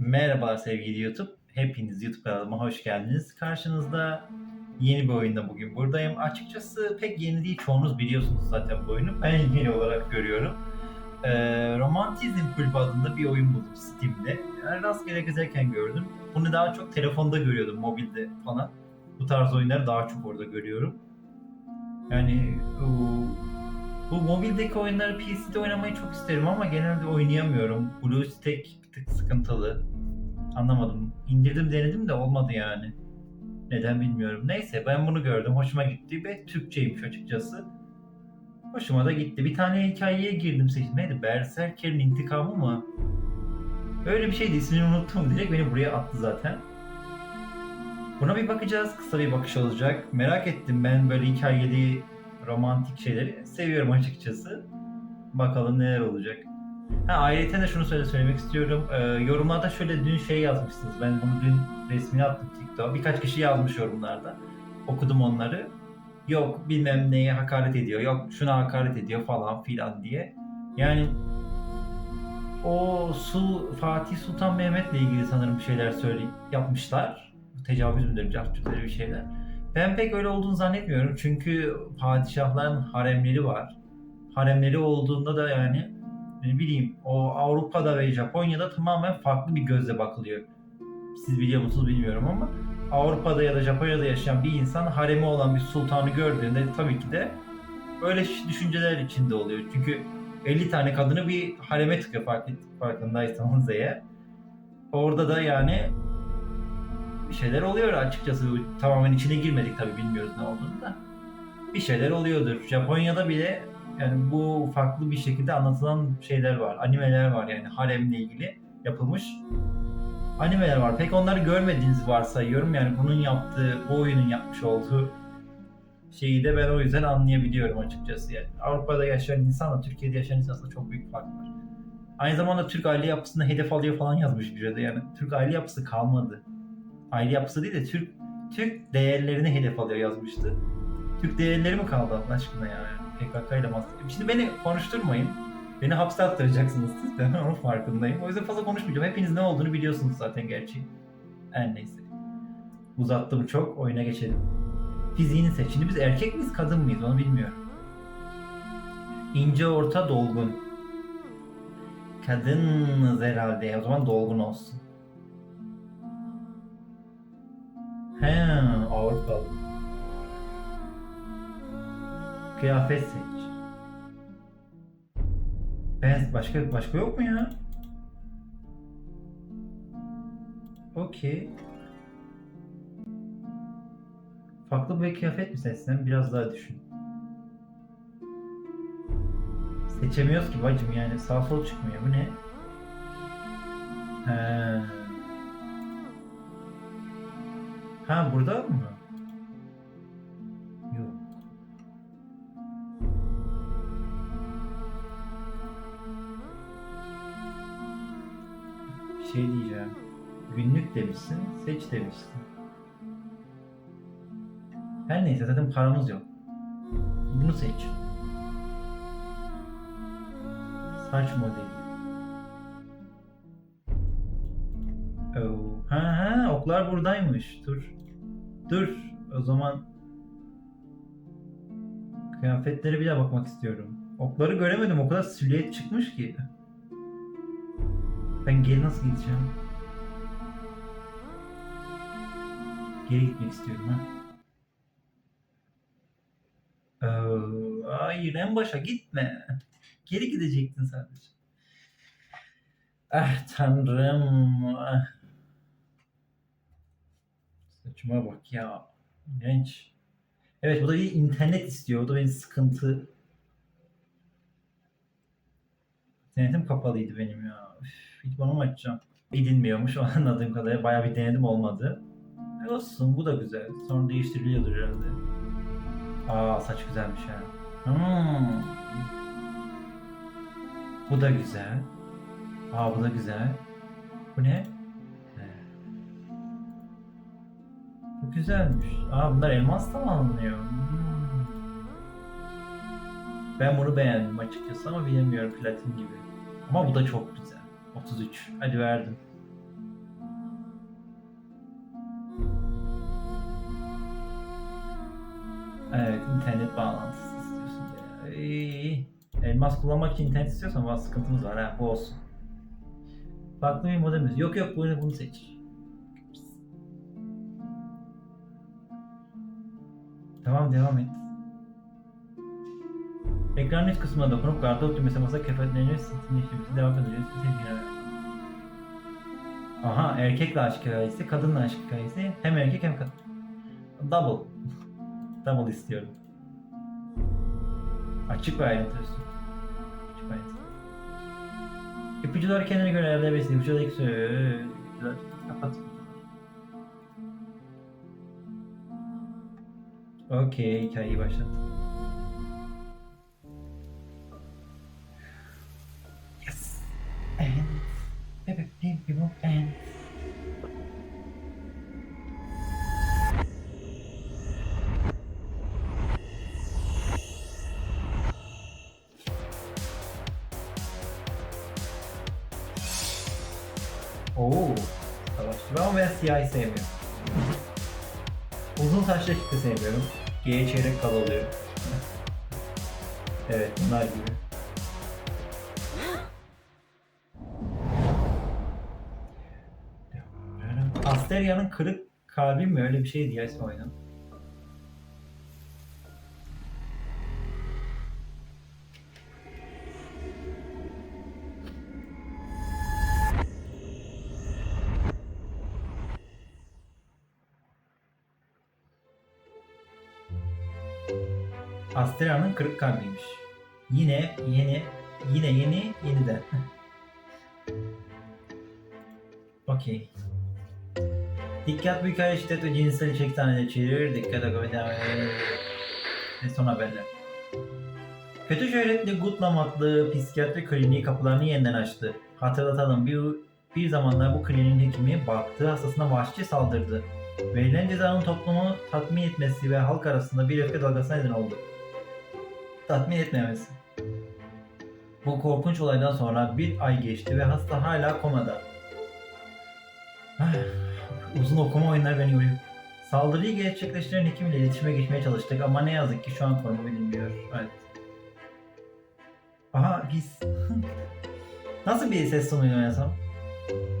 Merhaba sevgili YouTube. Hepiniz YouTube kanalıma hoş geldiniz. Karşınızda yeni bir oyunda bugün buradayım. Açıkçası pek yeni değil. Çoğunuz biliyorsunuz zaten bu oyunu. Ben yeni olarak görüyorum. Ee, Romantizm Kulübü adında bir oyun buldum Steam'de. Yani rastgele gezerken gördüm. Bunu daha çok telefonda görüyordum, mobilde falan. Bu tarz oyunları daha çok orada görüyorum. Yani bu mobildeki oyunları PC'de oynamayı çok isterim ama genelde oynayamıyorum. BlueStack tık sıkıntılı. Anlamadım. İndirdim denedim de olmadı yani. Neden bilmiyorum. Neyse ben bunu gördüm. Hoşuma gitti ve Türkçeymiş açıkçası. Hoşuma da gitti. Bir tane hikayeye girdim seçtim. Neydi? Berserker'in intikamı mı? Öyle bir şeydi. İsmini unuttum. Direkt beni buraya attı zaten. Buna bir bakacağız. Kısa bir bakış olacak. Merak ettim. Ben böyle hikayeli, romantik şeyleri seviyorum açıkçası. Bakalım neler olacak. Ha ayrıca de şunu söyle söylemek istiyorum. Ee, yorumlarda şöyle dün şey yazmışsınız. Ben bunu dün resmini attım TikTok'a. Birkaç kişi yazmış yorumlarda. Okudum onları. Yok bilmem neye hakaret ediyor. Yok şuna hakaret ediyor falan filan diye. Yani o Su Fatih Sultan Mehmet'le ilgili sanırım bir şeyler söyle yapmışlar. Tecavüz müdür, cahçutları bir şeyler. Ben pek öyle olduğunu zannetmiyorum. Çünkü padişahların haremleri var. Haremleri olduğunda da yani ne bileyim o Avrupa'da ve Japonya'da tamamen farklı bir gözle bakılıyor. Siz biliyor musunuz bilmiyorum ama Avrupa'da ya da Japonya'da yaşayan bir insan haremi olan bir sultanı gördüğünde tabii ki de öyle düşünceler içinde oluyor. Çünkü 50 tane kadını bir hareme tıkıyor fark farkındaysanız eğer. Orada da yani bir şeyler oluyor açıkçası. Tamamen içine girmedik tabii bilmiyoruz ne olduğunu da. Bir şeyler oluyordur. Japonya'da bile yani bu farklı bir şekilde anlatılan şeyler var. Animeler var yani haremle ilgili yapılmış animeler var. Pek onları görmediğinizi varsayıyorum. Yani bunun yaptığı, bu oyunun yapmış olduğu şeyi de ben o yüzden anlayabiliyorum açıkçası. Yani Avrupa'da yaşayan insanla Türkiye'de yaşayan insan arasında çok büyük fark var. Aynı zamanda Türk aile yapısını hedef alıyor falan yazmış bir de. Yani Türk aile yapısı kalmadı. Aile yapısı değil de Türk Türk değerlerini hedef alıyor yazmıştı. Türk değerleri mi kaldı Allah aşkına yani? PKK ile bahsediyorum. Şimdi beni konuşturmayın. Beni hapse attıracaksınız siz. Ben onun farkındayım. O yüzden fazla konuşmayacağım. Hepiniz ne olduğunu biliyorsunuz zaten gerçi. Her neyse. Uzattım çok. Oyuna geçelim. Fiziğini seç. Şimdi biz erkek miyiz kadın mıyız onu bilmiyorum. İnce orta dolgun. Kadınız herhalde. O zaman dolgun olsun. He, Avrupalı. Kıyafet seç. Ben başka başka yok mu ya? Okey. Farklı bir kıyafet mi seçsem biraz daha düşün. Seçemiyoruz ki bacım yani sağ sol çıkmıyor. Bu ne? He. Ha burada mı? Şey diyeceğim. Günlük demişsin, seç demişsin. Her neyse zaten paramız yok. Bunu seç. Saç modeli. Oo. Ha ha oklar buradaymış. Dur. Dur. O zaman kıyafetlere daha bakmak istiyorum. Okları göremedim. O kadar silüet çıkmış ki. Ben geri nasıl gideceğim? Geri gitmek istiyorum ha. Oo, hayır en başa gitme. Geri gidecektin sadece. Ah tanrım. Ah. Saçıma bak ya. Genç. Evet bu da bir internet istiyor. O da benim sıkıntı. İnternetim kapalıydı benim ya. Üf, bana mı açacağım? Edilmiyormuş o anladığım kadarıyla. Bayağı bir denedim olmadı. E olsun bu da güzel. Sonra değiştiriliyordur herhalde. Aa saç güzelmiş ha. Hmm. Bu da güzel. Aa bu da güzel. Bu ne? Bu güzelmiş. Aa bunlar elmas da mı alınıyor? Hmm. Ben bunu beğendim açıkçası ama bilemiyorum platin gibi. Ama bu da çok güzel. 33. Hadi verdim. Evet, internet bağlantısı istiyorsun. Ya. İyi, Elmas kullanmak için internet istiyorsan var sıkıntımız var ha, bu olsun. Farklı bir modemiz. Yok yok bunu, bunu seç. Tamam devam et. Ekranın üst kısmına dokunup garda düğmesi masa kefetlerini sinirleştirmesi devam edeceğiz. Aha erkekle aşk hikayesi, kadınla aşk hikayesi. Hem erkek hem kadın. Double. Double istiyorum. Açık ve ayrıntı. Açık ve ayrıntı. İpucuları kendine göre ayarlayabilirsin. İpucuları ilk söyle. İpucular kapat. Okey, hikayeyi başlat. Siyahı sevmiyorum. Uzun saçlı de sevmiyorum. G'ye çeyrek kal oluyor. evet, bunlar gibi. Asteria'nın kırık kalbi mi öyle bir şeydi ya oyunun. Asteria'nın kırık kalbiymiş. Yine, yeni, yine yeni, yeniden. Okey. Dikkat büyük hayal şiddet ve cinsel içerik sahnede çevirir. Dikkat akabinde. Ve son haberler. Kötü şöhretli Gutlam adlı psikiyatri kliniği kapılarını yeniden açtı. Hatırlatalım bir, bir zamanlar bu kliniğin hekimi baktığı hastasına vahşice saldırdı. Verilen cezanın toplumu tatmin etmesi ve halk arasında bir öfke dalgasına neden oldu. Tatmin etmemesi. Bu korkunç olaydan sonra bir ay geçti ve hasta hala komada. Uzun okuma oyunlar beni yoruyor. Saldırıyı gerçekleştiren hekim ile iletişime geçmeye çalıştık ama ne yazık ki şu an konumu bilinmiyor. Evet. Aha biz... Nasıl bir ses tonu oynasam?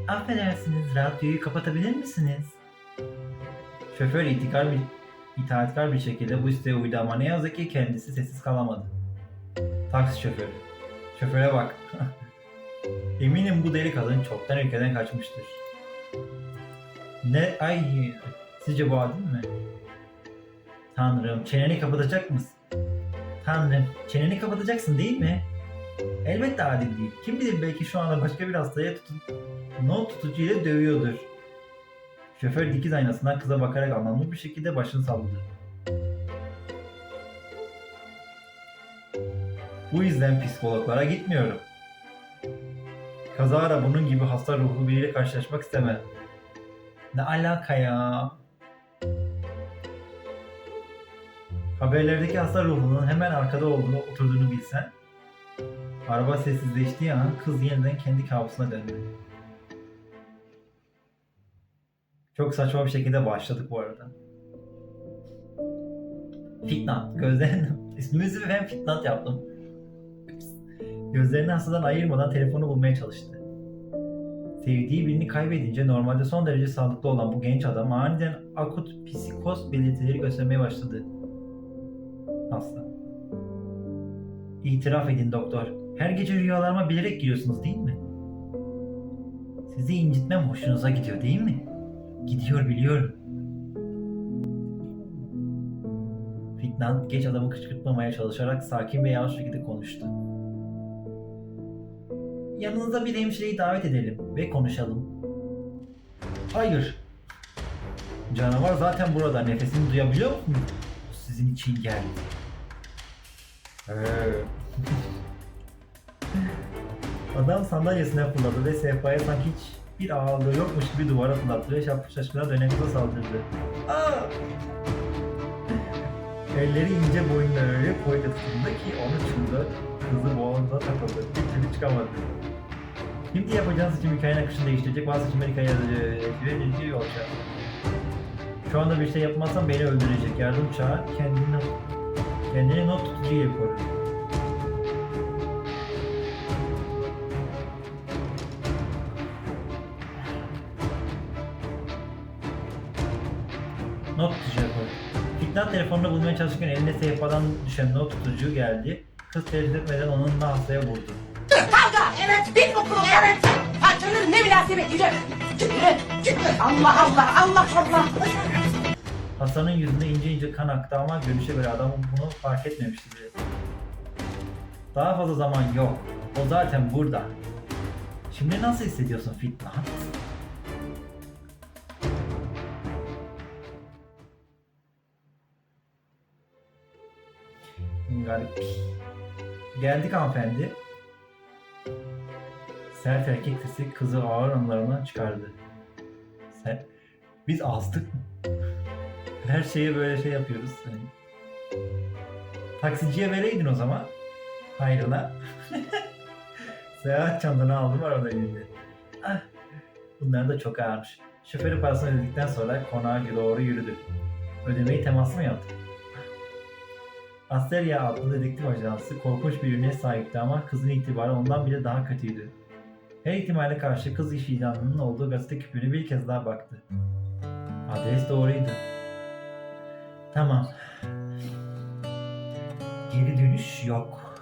Affedersiniz radyoyu kapatabilir misiniz? Şoför itikar bir, itaatkar bir şekilde bu isteğe uydu ama ne yazık ki kendisi sessiz kalamadı. Taksi şoförü. Şoföre bak. Eminim bu deli kadın çoktan ülkeden kaçmıştır. Ne? Ay sizce bu adil mi? Tanrım çeneni kapatacak mısın? Tanrım çeneni kapatacaksın değil mi? Elbette adil değil. Kim bilir belki şu anda başka bir hastaya tutun, not tutucu ile dövüyordur. Şoför dikiz aynasından kıza bakarak anlamlı bir şekilde başını salladı. Bu yüzden psikologlara gitmiyorum. Kazara bunun gibi hasta ruhlu biriyle karşılaşmak istemem. Ne alaka ya? Haberlerdeki hasta ruhunun hemen arkada olduğunu oturduğunu bilsen. Araba sessizleştiği an kız yeniden kendi kabusuna döndü. Çok saçma bir şekilde başladık bu arada. Fitnat. Gözlerini... İsmimizi ben Fitnat yaptım. Gözlerini hastadan ayırmadan telefonu bulmaya çalıştı. Sevdiği birini kaybedince normalde son derece sağlıklı olan bu genç adam aniden akut psikoz belirtileri göstermeye başladı. Hasta. İtiraf edin doktor. Her gece rüyalarıma bilerek giriyorsunuz değil mi? Sizi incitmem hoşunuza gidiyor değil mi? Gidiyor biliyorum. Fitnat genç adamı kışkırtmamaya çalışarak sakin ve yavaş şekilde konuştu. Yanınıza bir hemşireyi davet edelim ve konuşalım. Hayır. Canavar zaten burada. Nefesini duyabiliyor musun? Bu sizin için geldi. Ee. Adam sandalyesine fırladı ve sehpaya sanki hiç bir ağırlığı yokmuş gibi duvara fırlattı şapkı şaşkına dönen kıza saldırdı. Aa! Elleri ince boyundan öyle koydu tutuldu ki onu çıldı. Kızı boğazına takıldı. Bir türlü çıkamadı. Şimdi yapacağınız için hikayenin akışını değiştirecek bazı seçimler hikayeleri olacak. Şu anda bir şey yapmazsam beni öldürecek. Yardım çağır. Kendini, kendini not tutucuyla koru. Telefonunu bulmaya çalışırken eline sehpadan düşen not tutucu geldi. Kız tereddüt etmeden onunla hastaya vurdu. Kavga evet bil okulu evet. Parçaları ne münasebet yürü. Yürü yürü. Allah Allah Allah Allah. Hasan'ın yüzünde ince ince kan aktı ama görünüşe göre adam bunu fark etmemişti bile. Daha fazla zaman yok. O zaten burada. Şimdi nasıl hissediyorsun Fitnat? Garip. Geldik hanımefendi. Sert erkek sesi kızı ağır anılarından çıkardı. Sen, biz azdık mı? Her şeye böyle şey yapıyoruz. Hani. Taksiciye vereydin o zaman. Hayrına. Seyahat çantanı aldım arada elinde. Ah, bunlar da çok ağırmış. Şoförü parasını ödedikten sonra konağa doğru yürüdü. Ödemeyi temaslı mı yaptı? Asteria adlı dedektif ajansı korkunç bir ürüne sahipti ama kızın itibarı ondan bile daha kötüydü. Her ihtimale karşı kız iş ilanının olduğu gazete küpüne bir kez daha baktı. Adres doğruydu. Tamam. Geri dönüş yok.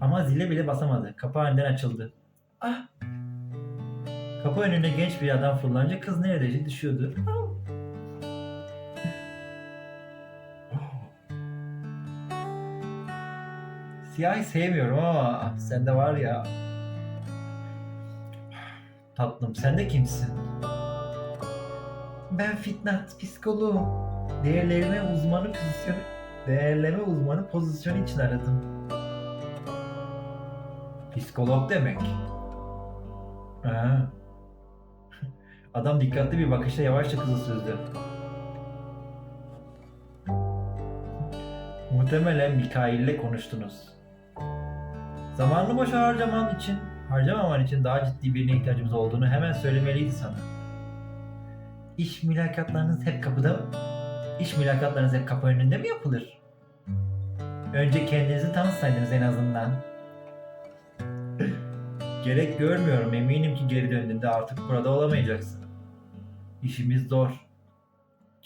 Ama zile bile basamadı. Kapı aniden açıldı. Ah! Kapı önüne genç bir adam fırlanınca kız neredeyse düşüyordu. Siyahı sevmiyorum ama sende var ya. Tatlım sen de kimsin? Ben Fitnat, psikoloğum. Değerleme uzmanı pozisyonu değerleme uzmanı pozisyonu için aradım. Psikolog demek. Ha. Adam dikkatli bir bakışla yavaşça kızı süzdü. Muhtemelen Mikail ile konuştunuz. Zamanını boşa harcaman için, harcamaman için daha ciddi birine ihtiyacımız olduğunu hemen söylemeliydi sana. İş mülakatlarınız hep kapıda İş mülakatlarınız hep kapı önünde mi yapılır? Önce kendinizi tanıtsaydınız en azından. Gerek görmüyorum. Eminim ki geri döndüğünde artık burada olamayacaksın. İşimiz zor.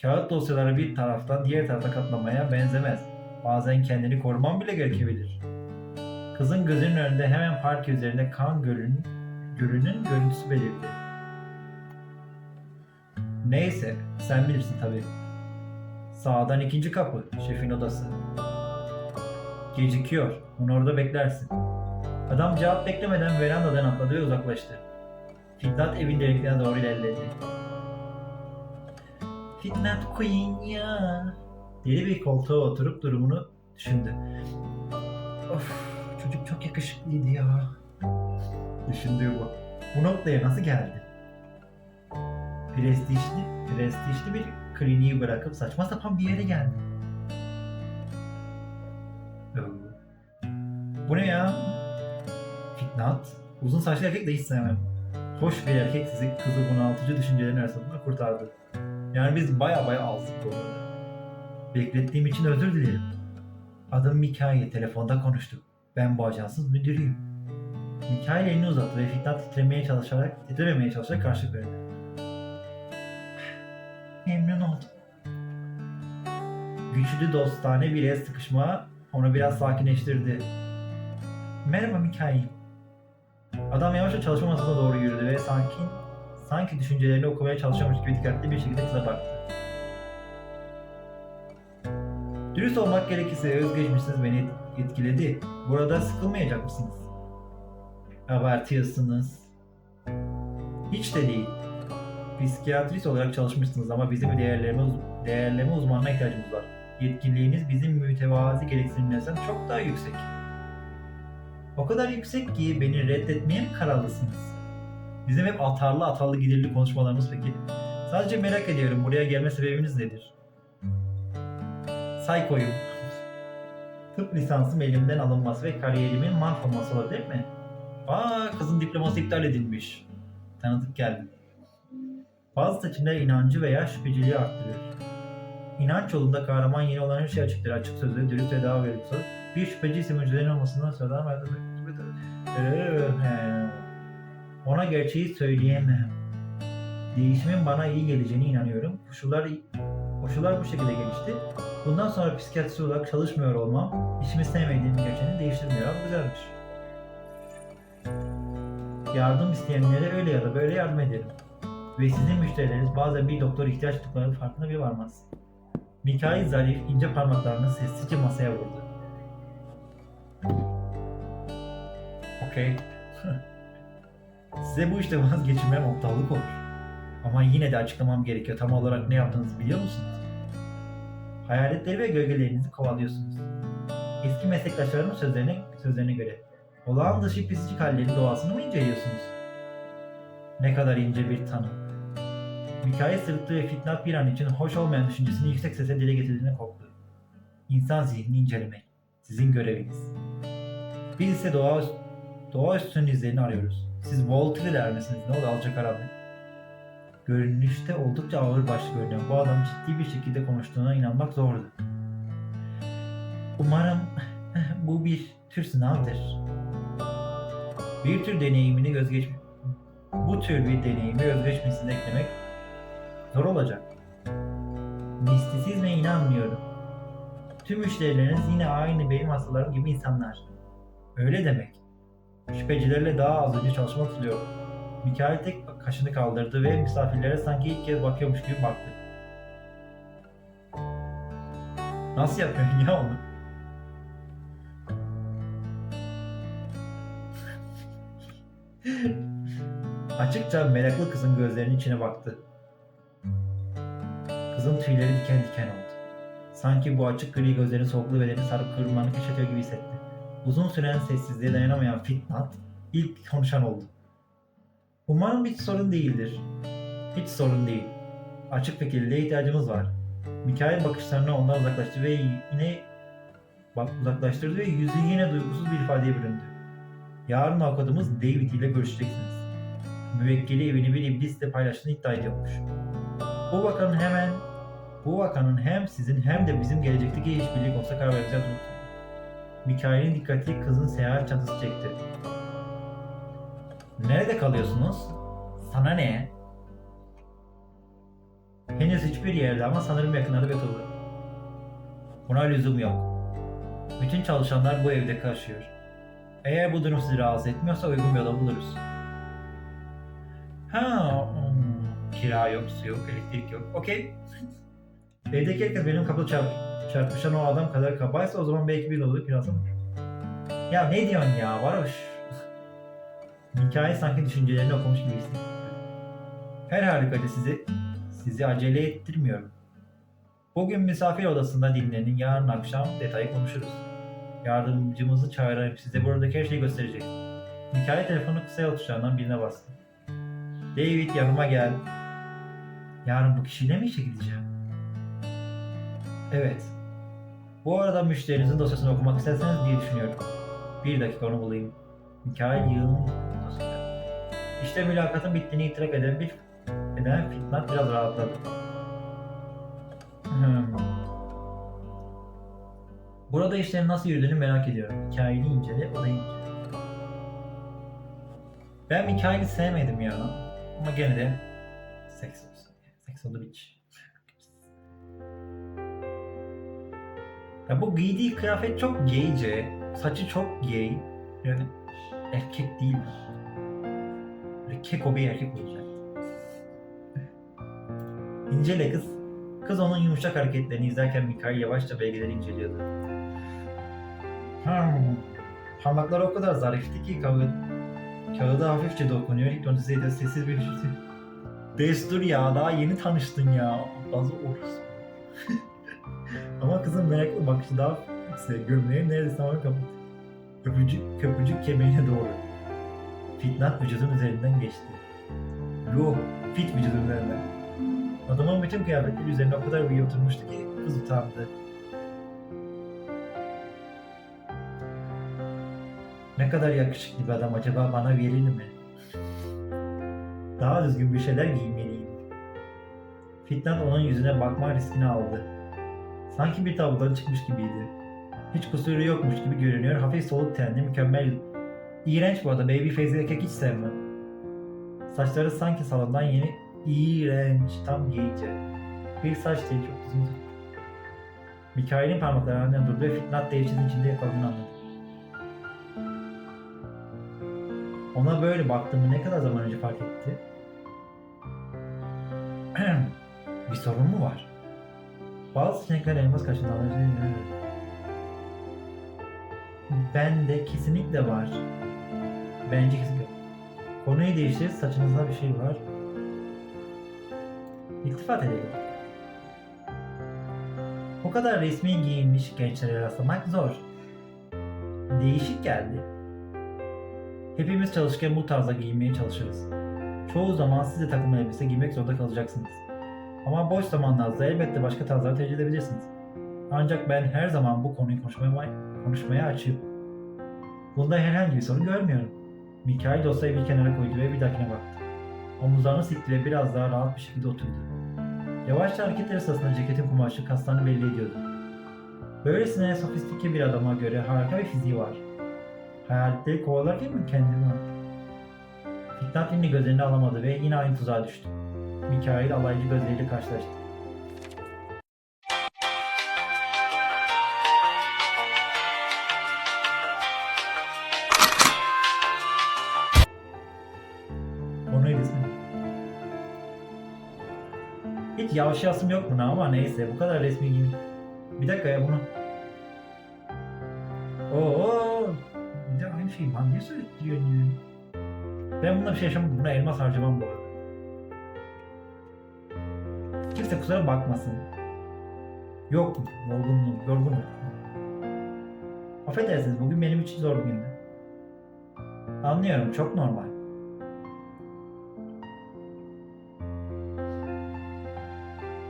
Kağıt dosyaları bir taraftan diğer tarafa katlamaya benzemez. Bazen kendini koruman bile gerekebilir. Kızın gözünün önünde hemen park üzerinde kan gölünün, gölünün görüntüsü belirdi. Neyse, sen bilirsin tabii. Sağdan ikinci kapı, şefin odası. Gecikiyor, onu orada beklersin. Adam cevap beklemeden verandadan atladı ve uzaklaştı. Fitnat evin deliklerine doğru ilerledi. Fitnat Queen ya. Deli bir koltuğa oturup durumunu düşündü. Of, çocuk çok yakışıklıydı ya. Düşündüğü bu. Bu noktaya nasıl geldi? Prestijli, prestijli bir kliniği bırakıp saçma sapan bir yere geldi. Bu ne ya? Fitnat. Uzun saçlı erkek de hiç sevmem. Hoş bir erkek sizi kızı bunaltıcı düşüncelerin arasında kurtardı. Yani biz baya baya aldık bu arada. Beklettiğim için özür dilerim. Adım Mikail. Telefonda konuştuk. Ben bu ajansın müdürüyüm. Mikail elini uzattı ve Fitnat titremeye çalışarak, titrememeye çalışarak karşılık verdi. Memnun oldum. Güçlü dostane bir el sıkışma onu biraz sakinleştirdi. Merhaba Mikail. Adam yavaşça çalışma masasına doğru yürüdü ve sakin, sanki düşüncelerini okumaya çalışıyormuş gibi dikkatli bir şekilde kıza baktı. Dürüst olmak gerekirse özgeçmişiniz beni etkiledi. Burada sıkılmayacak mısınız? Abartıyorsunuz. Hiç de değil. Psikiyatrist olarak çalışmışsınız ama bizim değerleme, değerleme uzmanına ihtiyacımız var. Yetkinliğiniz bizim mütevazi gereksinimlerimizden çok daha yüksek. O kadar yüksek ki beni reddetmeye mi kararlısınız? Bizim hep atarlı atarlı giderli konuşmalarımız peki. Sadece merak ediyorum buraya gelme sebebiniz nedir? Saykoyum. Tıp lisansım elimden alınması ve kariyerimin mahvolması olabilir mi? Aa kızın diploması iptal edilmiş. Tanıdık geldi. Bazı seçimler inancı veya şüpheciliği arttırır. İnanç yolunda kahraman yeni olan her şey açıktır. Açık sözlü, dürüst ve daha verimsel. Bir şüpheci ise mucizelerin olmasından sonra ona gerçeği söyleyemem. Değişimin bana iyi geleceğine inanıyorum. Koşullar, koşullar bu şekilde gelişti. Bundan sonra psikiyatrist olarak çalışmıyor olmam, işimi sevmediğim gerçeğini değiştirmiyor ama güzelmiş. Yardım isteyenlere öyle ya da böyle yardım ederim. Ve sizin müşterileriniz bazen bir doktor ihtiyaç duyduklarının farkına bir varmaz. Mikail zarif ince parmaklarını sessizce masaya vurdu. Okey. Size bu işte vazgeçilmem aptallık olur. Ama yine de açıklamam gerekiyor. Tam olarak ne yaptığınızı biliyor musunuz? Hayaletleri ve gölgelerinizi kovalıyorsunuz. Eski meslektaşlarımın sözlerine, sözlerine göre olağan dışı pislik hallerin doğasını mı inceliyorsunuz? Ne kadar ince bir tanım. Mikail sırıttı ve Fitnat bir an için hoş olmayan düşüncesini yüksek sesle dile getirdiğine korktu. İnsan zihnini incelemek. Sizin göreviniz. Biz ise doğa, doğaüstünün izlerini arıyoruz. Siz Voltaire'ler misiniz? Ne oldu alçakaranlık? Görünüşte oldukça ağır başlı görünüyor. Bu adam ciddi bir şekilde konuştuğuna inanmak zordu. Umarım bu bir tür sınavdır. Bir tür deneyimini gözgeç bu tür bir deneyimi özgeçmesine eklemek zor olacak. Mistisizme inanmıyorum. Tüm müşterileriniz yine aynı benim hastalarım gibi insanlar. Öyle demek. Şüphecilerle daha az önce çalışmak istiyorum. Mikail tek kaşını kaldırdı ve misafirlere sanki ilk kez bakıyormuş gibi baktı. Nasıl yapıyorsun ya onu? Açıkça meraklı kızın gözlerinin içine baktı. Kızın tüyleri diken diken oldu. Sanki bu açık gri gözlerin soğukluğu bedenini sarıp kırmanı keşfediyor gibi hissetti. Uzun süren sessizliğe dayanamayan Fitnat ilk konuşan oldu. Umarım hiç sorun değildir. Hiç sorun değil. Açık fikirliliğe ihtiyacımız var. Mikail bakışlarını ondan uzaklaştı ve yine bak uzaklaştırdı ve yüzü yine duygusuz bir ifadeye büründü. Yarın avukatımız David ile görüşeceksiniz. Müvekkili evini bir iblisle paylaştığını iddia ediyormuş. Bu vakanın hemen bu vakanın hem sizin hem de bizim gelecekteki işbirliği olsa karar vereceğiz. Mikail'in dikkati kızın seyahat çantası çekti. Nerede kalıyorsunuz? Sana ne? Henüz hiçbir yerde ama sanırım yakınlarda bir oturdu. Buna lüzum yok. Bütün çalışanlar bu evde yaşıyor. Eğer bu durum sizi rahatsız etmiyorsa uygun bir oda buluruz. Ha, hmm, kira yok, su yok, elektrik yok. Okey. Evdeki herkes benim kapı çarp çarpışan o adam kadar kabaysa o zaman belki bir odalı kirasam. Ya ne diyorsun ya varoş? Hikaye sanki düşüncelerini okumuş gibi hissetti. Her halükarda sizi sizi acele ettirmiyorum. Bugün misafir odasında dinlenin, yarın akşam detayı konuşuruz. Yardımcımızı çağırayım, size buradaki her şeyi gösterecek. Hikaye telefonu kısa tuşlarından birine bastı. David yanıma gel. Yarın bu kişiyle mi işe gideceğim? Evet. Bu arada müşterinizin dosyasını okumak isterseniz diye düşünüyorum. Bir dakika onu bulayım. Mikail yığın. İşte mülakatın bittiğini itiraf eden bir eden Fitnat biraz rahatladı. Hmm. Burada işlerin nasıl yürüdüğünü merak ediyorum. Hikayeni incele, o da incele. Ben Mikail'i sevmedim ya. Ama gene de seks olsun. Seks oldu biç. Ya bu giydiği kıyafet çok gayce. Saçı çok gay. Yani erkek değil. Keko bir erkek olacak. İncele kız. Kız onun yumuşak hareketlerini izlerken Mikail yavaşça belgeleri inceliyordu. Hmm. Parmakları o kadar zarifti ki kağıt, kağıda hafifçe dokunuyor. Hipnotizeyde sessiz bir şekilde. Destur ya daha yeni tanıştın ya. Bazı orası. Ama kızın meraklı bakışı daha yüksek. Gömleği neredeyse tamamen kapattı. Köpücük, köpücük kemiğine doğru. Fitnat vücudun üzerinden geçti. Ruh, fit vücudun üzerinden. Adamın bütün kıyafetleri üzerine o kadar iyi oturmuştu ki kız utandı. Ne kadar yakışıklı bir adam acaba bana verir mi? Daha düzgün bir şeyler giymeliyim. Fitnat onun yüzüne bakma riskini aldı. Sanki bir tablodan çıkmış gibiydi. Hiç kusuru yokmuş gibi görünüyor. Hafif soluk tenli, mükemmel. İğrenç bu arada. Baby face erkek hiç sevmem. Saçları sanki salondan yeni. İğrenç. Tam geyince. Bir saç değil çok uzun. Mikail'in parmakları aniden durdu ve Fitnat devçinin içinde yakaladığını anladı. Ona böyle baktığımı ne kadar zaman önce fark etti? bir sorun mu var? Bazı seçenekler elmas kaşından Ben de kesinlikle var. Bence kesinlikle. Konuyu değiştir, saçınızda bir şey var. İltifat edelim. O kadar resmi giyinmiş gençlere rastlamak zor. Değişik geldi. Hepimiz çalışırken bu tarzda giyinmeye çalışırız. Çoğu zaman siz de takım elbise giymek zorunda kalacaksınız. Ama boş zamanlarınızda elbette başka tarzlar tercih edebilirsiniz. Ancak ben her zaman bu konuyu konuşmaya, konuşmaya açığım. Bunda herhangi bir sorun görmüyorum. Mikail dosyayı bir kenara koydu ve bir dahakine baktı. Omuzlarını sikti ve biraz daha rahat bir şekilde oturdu. Yavaşça hareketleri sırasında ceketin kumaşı kaslarını belli ediyordu. Böylesine sofistike bir adama göre harika bir fiziği var. Hayaletleri kovalarken mi kendimi attı? Fitnat yine gözlerini alamadı ve yine aynı tuzağa düştü. Mikail alaycı gözleriyle karşılaştı. Konuyu resmi. Hiç yavşayasım yok buna ama neyse bu kadar resmi gibi. Bir dakika ya bunu. Oo, bir de aynı şeyi bana niye söylettiriyorsun ya? Ben bunda bir şey yaşamadım. Buna elmas harcamam bu arada. Kimse kusura bakmasın. Yok mu? Yorgunluğum, yorgunum. Affedersiniz bugün benim için zor bir gündü. Anlıyorum çok normal.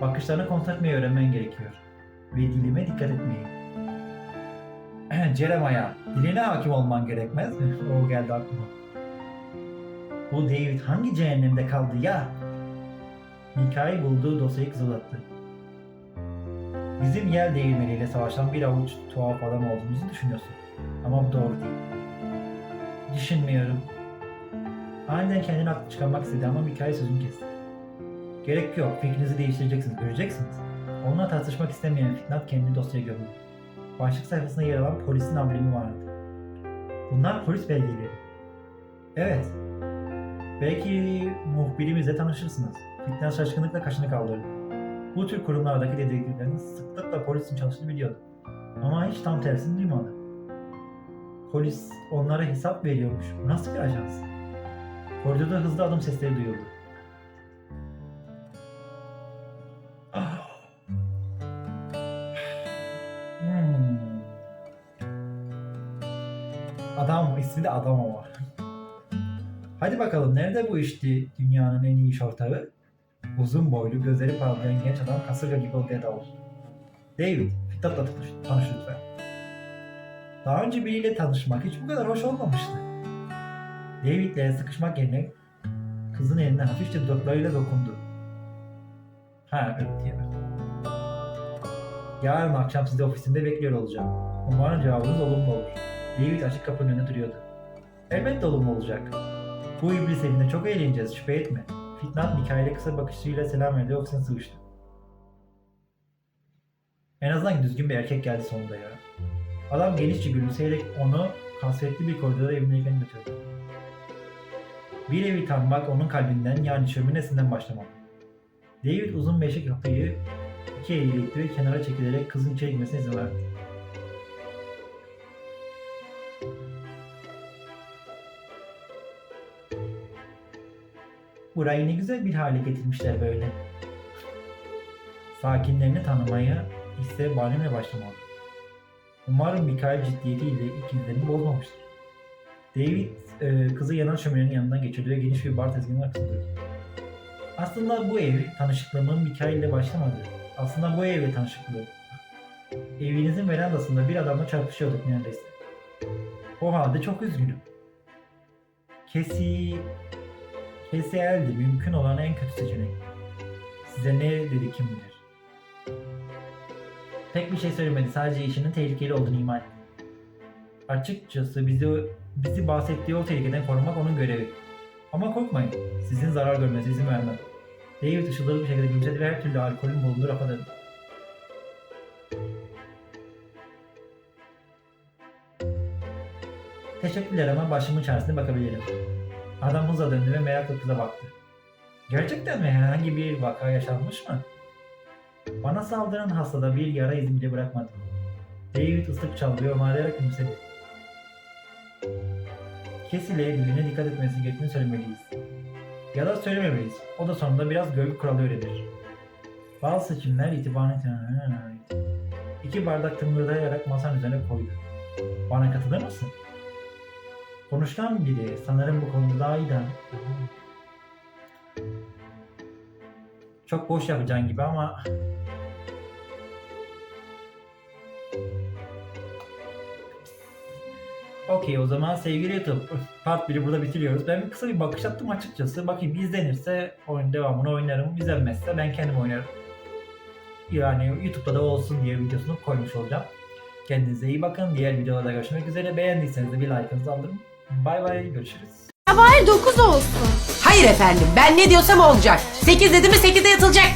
Bakışlarına kontrol etmeyi öğrenmen gerekiyor. Ve dilime dikkat etmeyi. Jeremiah, diline hakim olman gerekmez? O geldi aklıma. Bu David hangi cehennemde kaldı ya? Mikail bulduğu dosyayı kızılattı. Bizim yer değirmeniyle savaşan bir avuç tuhaf adam olduğumuzu düşünüyorsun. Ama bu doğru değil. Düşünmüyorum. Aniden kendini haklı çıkarmak istedi ama Mikail sözünü kesti. Gerek yok, fikrinizi değiştireceksiniz, göreceksiniz. Onunla tartışmak istemeyen Fitnat kendini dosyaya gömdü. Başlık sayfasında yer alan polisin amblemi vardı. Bunlar polis belgeleri. Evet. Belki muhbirimizle tanışırsınız. Fitnat şaşkınlıkla kaşını kaldırdı. Bu tür kurumlardaki dedektiflerin sıklıkla polisin çalıştığını biliyordu. Ama hiç tam tersini duymadı. Polis onlara hesap veriyormuş. Bu nasıl bir ajans? Koridorda hızlı adım sesleri duyuldu. Adam, ismi de adam ama. Hadi bakalım nerede bu işti dünyanın en iyi iş? Uzun boylu, gözleri parlayan genç adam kasırga gibi odaya daldı. David, Fitnat'la tanış, tanış lütfen. Daha önce biriyle tanışmak hiç bu kadar hoş olmamıştı. David'le sıkışmak yerine kızın eline hafifçe dudaklarıyla dokundu. Ha, evet diye. Yarın akşam sizi ofisimde bekliyor olacağım. Umarım cevabınız olumlu olur. David açık kapının önünde duruyordu. Elbette olumlu olacak. Bu iblis evinde çok eğleneceğiz, şüphe etme. Fitnat Mikail'e kısa bakışıyla selam verdi ofisine sıvıştı. En azından düzgün bir erkek geldi sonunda ya. Adam genişçe gülümseyerek onu kasvetli bir koridorda evindeyken götürdü. Bir evi tanımak onun kalbinden yani şöminesinden başlamalı. David uzun beşik kapıyı iki eliyle itti ve kenara çekilerek kızın içeri girmesine izin verdi. Burayı ne güzel bir hale getirmişler böyle. Sakinlerini tanımaya ise Barnum'la başlamalı. Umarım Mikael ciddiyetiyle ikizlerini bozmamıştır. David e, kızı yanan şöminenin yanından geçirdi ve geniş bir bar tezgahının arkasında durdu. Aslında bu ev tanışıklığımın Mikael ile başlamadı. Aslında bu evle tanışıklığı. Evinizin verandasında bir adamla çarpışıyorduk neredeyse. O halde çok üzgünüm. Kesi... Kesi eldi mümkün olan en kötü seçenek. Size ne dedi kim bilir. Pek bir şey söylemedi. Sadece işinin tehlikeli olduğunu ima etti. Açıkçası bizi bizi bahsettiği o tehlikeden korumak onun görevi. Ama korkmayın. Sizin zarar görmenize izin vermem. David ışıldalı bir şekilde gülümsedi ve her türlü alkolün bulunduğu rafa döndü. Teşekkürler ama başımın çaresine bakabilirim. Adam hızla döndü ve merakla kıza baktı. Gerçekten mi? Herhangi bir vaka yaşanmış mı? Bana saldıran hastada bir yara izi bile bırakmadı. David ıslık ve omalayarak gülümsedi. Kesil'e diline dikkat etmesi gerektiğini söylemeliyiz. Ya da söylememeliyiz. O da sonunda biraz görgü kuralı öğrenir. Bazı seçimler itibarını... İki bardak tıngırdayarak masanın üzerine koydu. Bana katılır mısın? Konuşkan biri sanırım bu konuda daha iyi de- Çok boş yapacağın gibi ama Okey o zaman sevgili YouTube part 1'i burada bitiriyoruz. Ben bir kısa bir bakış attım açıkçası. Bakayım izlenirse oyun devamını oynarım. İzlenmezse ben kendim oynarım. Yani YouTube'da da olsun diye videosunu koymuş olacağım. Kendinize iyi bakın. Diğer videolarda görüşmek üzere. Beğendiyseniz de bir like'ınızı alırım. Bay bay görüşürüz. Hayır 9 olsun. Hayır efendim ben ne diyorsam olacak. 8 dedi mi 8'de yatılacak.